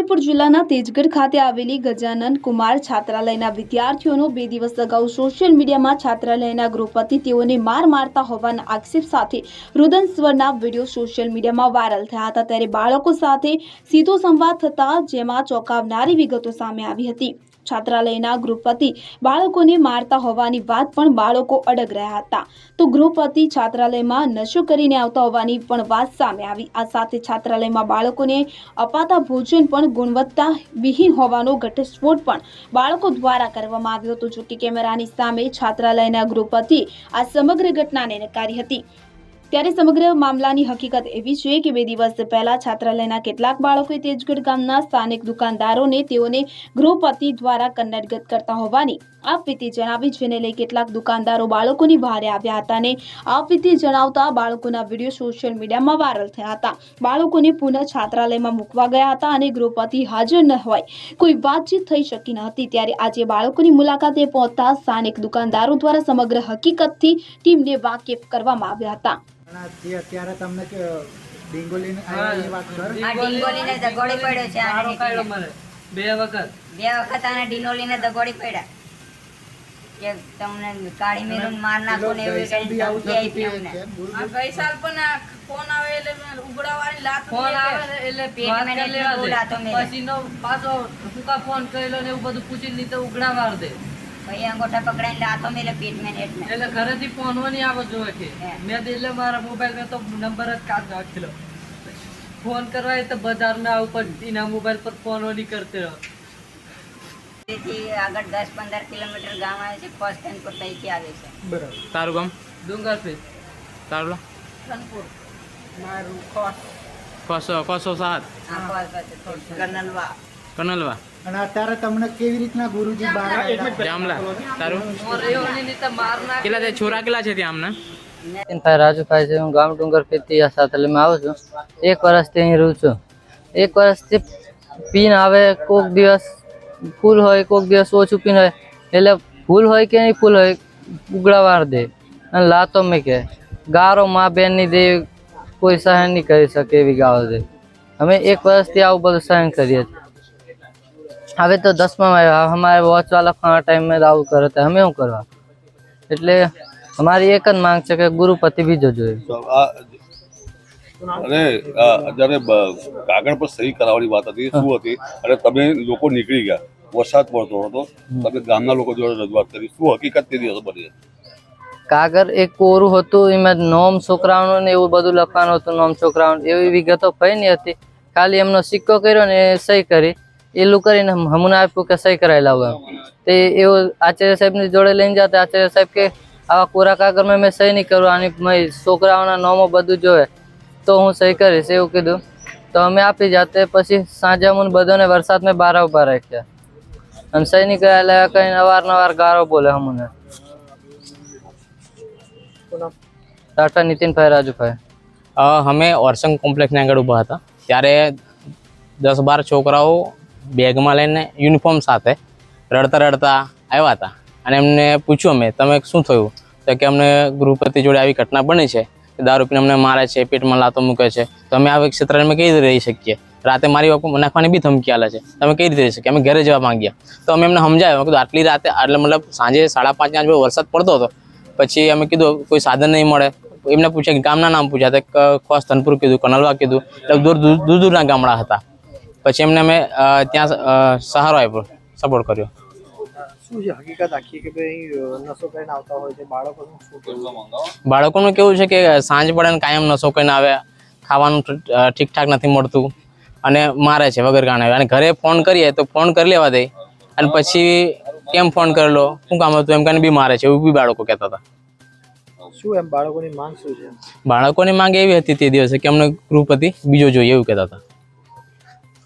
છોટાઉદેપુર જિલ્લાના તેજગઢ ખાતે આવેલી ગજાનન કુમાર છાત્રાલયના વિદ્યાર્થીઓનો બે દિવસ અગાઉ સોશિયલ મીડિયામાં છાત્રાલયના ગૃહપતિ તેઓને માર મારતા હોવાના આક્ષેપ સાથે રુદન સ્વરના વીડિયો સોશિયલ મીડિયામાં વાયરલ થયા હતા. ત્યારે બાળકો સાથે સીધો સંવાદ થતા જેમાં ચોંકાવનારી વિગતો સામે આવી હતી. છાત્રાલયના ગૃહપતિ બાળકોને મારતા હોવાની વાત પણ બાળકો અડગ રહ્યા હતા. તો ગૃહપતિ છાત્રાલયમાં નશો કરીને આવતા હોવાની પણ વાત સામે આવી. આ સાથે છાત્રાલયમાં બાળકોને અપાતા ભોજન પણ ગુણવત્તા વિહીન હોવાનો ઘટસ્ફોટ પણ બાળકો દ્વારા કરવામાં આવ્યો હતો. જોકે કેમેરાની સામે છાત્રાલયના ગૃહપતિ આ સમગ્ર ઘટનાને નકારી હતી. ત્યારે સમગ્ર મામલાની હકીકત એવી છે કે બે દિવસ પહેલા છાત્રાલયના કેટલાક બાળકોએ તેજગઢ ગામના સ્થાનિક દુકાનદારોને તેઓને ગૃહપતિ દ્વારા કન્નડગત કરતા હોવાની આપવીતી જણાવી, જેને લઈ કેટલાક દુકાનદારો બાળકોની બહારે આવ્યા હતા અને આપવીતી જણાવતા બાળકોના વીડિયો સોશિયલ મીડિયામાં વાયરલ થયા હતા. બાળકોને પુનઃ છાત્રાલયમાં મૂકવા ગયા હતા અને ગૃહપતિ હાજર ન હોય, કોઈ વાતચીત થઈ શકી ન હતી. ત્યારે આજે બાળકોની મુલાકાતે પહોંચતા સ્થાનિક દુકાનદારો દ્વારા સમગ્ર હકીકતથી ટીમને વાકેફ કરવામાં આવ્યા હતા. અત્યારે તમને કે ડીંગોલીને હા. વાત કર આ ડીંગોલીને દગોડી પડ્યો છે આને મારો મને બે વખત બે વખત આને ડીંગોલીને દગોડી પડ્યા કે તમને કાળી મેરૂન માર નાખો ને એવી ગઈસાલ બી આવું ધમકી થતું આપી હતું અમને. કેમ? બોલ, આ બોલ. ગઈ સાલ પણ આ ફોન આવે એટલે ઉગડાવાની લાત ફોન આવે એટલે લેવા દે બોલાતો પછી નો પાછો ટૂંકા ફોન કરેલો ને એવું બધું પૂછી ઉઘડા વાર દે પછી અંગોઠા પકડાઈને લાતો મેલે પેટમાં ને એટલે એટલે ઘરેથી ફોન નહીં આવો જોઈએ કે મેં એટલે મારા મોબાઈલ તો નંબર જ કાઢ નાખેલો. ફોન કરવા તો બજારમાં આવું પણ એના મોબાઈલ પર ફોન ઓની કરતો તેથી આગળ દસ પંદર કિલોમીટર ગામ આવે છે ફર્સ્ટ ટાઈમ પર પૈકી આવે છે. બરાબર. તારું ગામ? ડુંગર પે તારું? લો મારું ખોસ. કસો કસો સાત. કનલવા. કનલવા. અને અત્યારે તમને કેવી રીતના ગુરુજી બહાર જામલા. તારું? કેટલા તે છોરા કેટલા છે ત્યાં આમના રાજુભાઈ છે હું ગામ ડુંગર પેતી આ સાથેમાં આવું છું. એક વર્ષથી અહીં રહું છું. એક વર્ષથી પીન આવે કોક દિવસ ફૂલ હોય કોક દિવસ ઓછું પીન હોય. એટલે ફૂલ હોય કે નહીં ફૂલ હોય ઉગડાવાર દે. અને લાતો મેં કે ગારો મા બેનની દે કોઈ સહન નહીં કરી શકે એવી ગાળો દે. અમે એક વર્ષથી આવું બધું સહન કરીએ છીએ. હવે તો દસમામાં આવ્યા. અમારે વોચવા લખવાના ટાઈમે આવું કરે તો અમે શું કરવા? એટલે અમારી એક જ માંગ છે કે ગુરુપતિ બીજો જોઈએ. અને જ્યારે કાગળ પર સહી કરાવવાની વાત હતી શું હતી? અને તમે લોકો નીકળી ગયા. વરસાદ પડતો હતો. તમે ગામના લોકો જોડે રજૂઆત કરી. શું હકીકત તે દિવસ બની? કાગળ એક કોરું હતું એમાં નોમ છોકરાઓનું ને એવું બધું લખવાનું હતું નોમ છોકરાઓનું. એવી વિગતો કઈ નહીં હતી. ખાલી એમનો સિક્કો કર્યો ને એ સહી કરી. એલું કરીને હમણાં આપ્યું કે સહી કરાવી લાવો એમ તે એવું આચાર્ય સાહેબની જોડે લઈને જતા આચાર્ય સાહેબ કે આવા કોરા કાગળમાં મેં સહી નહીં કરું આની મેં છોકરાઓના નોમો બધું જોવે. તો હું સહી કરીશ એવું કીધું. તો અમે આપી જાતે પછી સાંજે અમને બધાને વરસાદમાં બાર ઊભા રાખ્યા. અને સહી નહીં કરાયેલા કઈ અવારનવાર ગારો બોલે અમને ટાટા નીતિનભાઈ રાજુભાઈ. અ, અમે ઓરસંગ કોમ્પ્લેક્સની આગળ ઊભા હતા. ત્યારે દસ બાર છોકરાઓ બેગમાં લઈને યુનિફોર્મ સાથે રડતા રડતા આવ્યા હતા. અને એમને પૂછ્યું અમે, તમે શું થયું? તો કે અમને ગૃહપતિ જોડે આવી ઘટના બની છે. દારૂ પીને અમને મારે છે, પેટમાં લાતો મૂકે છે. તો અમે આ ક્ષેત્રે અમે કઈ રીતે રહી શકીએ? રાતે મારી બાપુ નાખવાની બી ધમકી આલે છે. તમે કઈ રીતે રહી શકીએ? અમે ઘરે જવા માંગ્યા તો અમે એમને સમજાવ્યું. કીધું, આટલી રાતે એટલે મતલબ સાંજે સાડા પાંચ આજે વરસાદ પડતો હતો. પછી અમે કીધું, કોઈ સાધન નહીં મળે. એમને પૂછ્યા ગામના નામ પૂછ્યા. તો ખોસ ધનપુર કીધું, કનલવા કીધું. એટલે દૂર દૂર, દૂરના ગામડા હતા. પછી એમને અમે ત્યાં સહારો આપ્યો સપોર્ટ કર્યો. શું છે હકીકત આખી કે ભાઈ અ, નશો કરીને આવતા હોય છે? બાળકોનું કેવું? છે કે સાંજ પડે ને કાયમ નશો કરીને આવે ખાવાનું ઠીકઠાક નથી મળતું અને મારે છે વગર કારણે અને ઘરે ફોન કરીએ તો ફોન કરી લેવા દે. અને પછી કેમ ફોન કરેલો શું કામ હતું? એમ કરીને બી મારે છે એવું બી બાળકો કહેતા હતા. શું એમ? બાળકોની માંગ શું છે? બાળકોની માંગ એવી હતી તે દિવસે કે અમને ગૃહપતિ બીજો જોઈએ એવું કહેતા હતા.